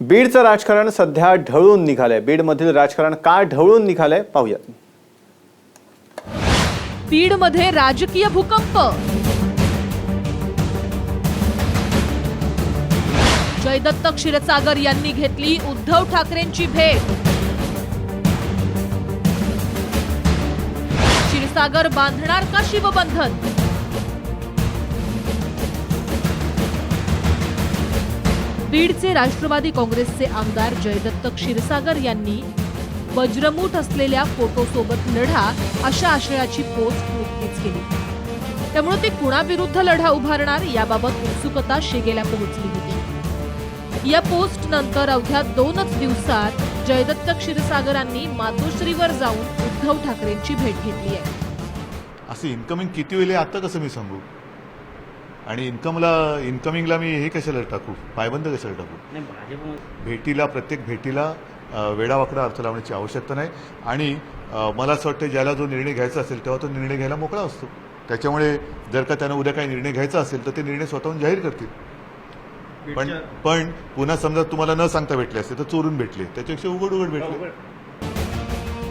बीडचं राजकारण सध्या ढवळून निघालंय. बीडमधील राजकारण का ढवळून निघालंय पाहूयात. बीडमध्ये राजकीय भूकंप. जयदत्त क्षीरसागर यांनी घेतली उद्धव ठाकरेंची भेट. क्षीरसागर बांधणार का शिवबंधन? बीडचे राष्ट्रवादी काँग्रेसचे आमदार जयदत्त क्षीरसागर यांनी वज्रमूठ असलेल्या फोटोसोबत लढा अशा आशयाची पोस्ट नुकतीच केली. त्यामुळे ते कुणाविरुद्ध लढा उभारणार याबाबत उत्सुकता शिगेला पोहोचली होती. या पोस्ट नंतर अवघ्या दोनच दिवसात जयदत्त क्षीरसागरांनी मातोश्रीवर जाऊन उद्धव ठाकरेंची भेट घेतली आहे. असं इन्कमिंग किती होईल आता कसं मी सांगू? आणि इन्कमला इन्कमिंगला मी हे कशाला टाकू? पायबंद कशाला टाकू? भेटीला प्रत्येक भेटीला वेडावाकडा अर्थ लावण्याची आवश्यकता नाही. आणि मला असं वाटतं ज्याला जो निर्णय घ्यायचा असेल तेव्हा तो निर्णय घ्यायला मोकळा असतो. त्याच्यामुळे जर का त्यानं उद्या काही निर्णय घ्यायचा असेल तर ते निर्णय स्वतःहून जाहीर करतील. पण पण पुन्हा समजा तुम्हाला न सांगता भेटले असते तर चोरून भेटले. त्याच्यापेक्षा उघड उघड भेटले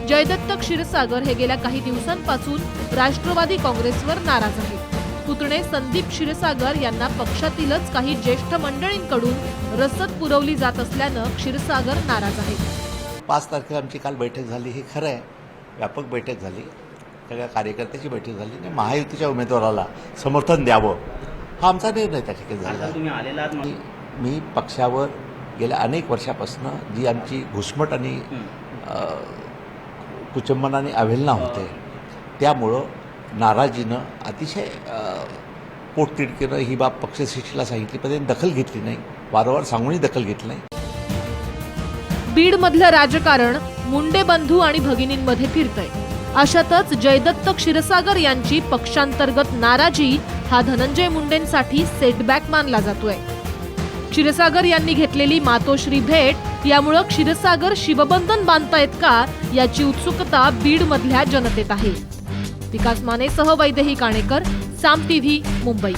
जयदत्त क्षीरसागर हे गेल्या काही दिवसांपासून राष्ट्रवादी काँग्रेसवर नाराज आहेत. पुतणे संदीप क्षीरसागर यांना पक्षातीलच काही ज्येष्ठ मंडळींकडून रसद पुरवली जात असल्यानं क्षीरसागर नाराज आहेत पाच तारखेला आमची काल बैठक झाली हे खरं आहे. व्यापक बैठक झाली. सगळ्या कार्यकर्त्याची बैठक झाली आणि महायुतीच्या उमेदवाराला समर्थन द्यावं हा आमचा निर्णय त्या ठिकाणी झाला. मी मी पक्षावर गेल्या अनेक वर्षापासून जी आमची घुसमट आणि अ, कुचंबना आणि अवहेलना होते त्यामुळं नाराजीनं अतिशय पोटतिडकीनं ही बाब पक्षश्रेष्ठीला सांगितली पण त्यांनी दखल घेतली नाही. वारंवार सांगूनही दखल घेतली नाही. बीडमधलं राजकारण मुंडे बंधू आणि भगिनींमध्ये फिरतंय. अशातच जयदत्त क्षीरसागर यांची पक्षांतर्गत नाराजी हा धनंजय मुंडेंसाठी सेटबॅक मानला जातोय. क्षीरसागर यांनी घेतलेली मातोश्री भेट यामुळं क्षीरसागर शिवबंधन बांधतायत का याची उत्सुकता बीडमधल्या जनतेत आहे. विकास मानेसह वैदेही काणेकर साम टीव्ही मुंबई.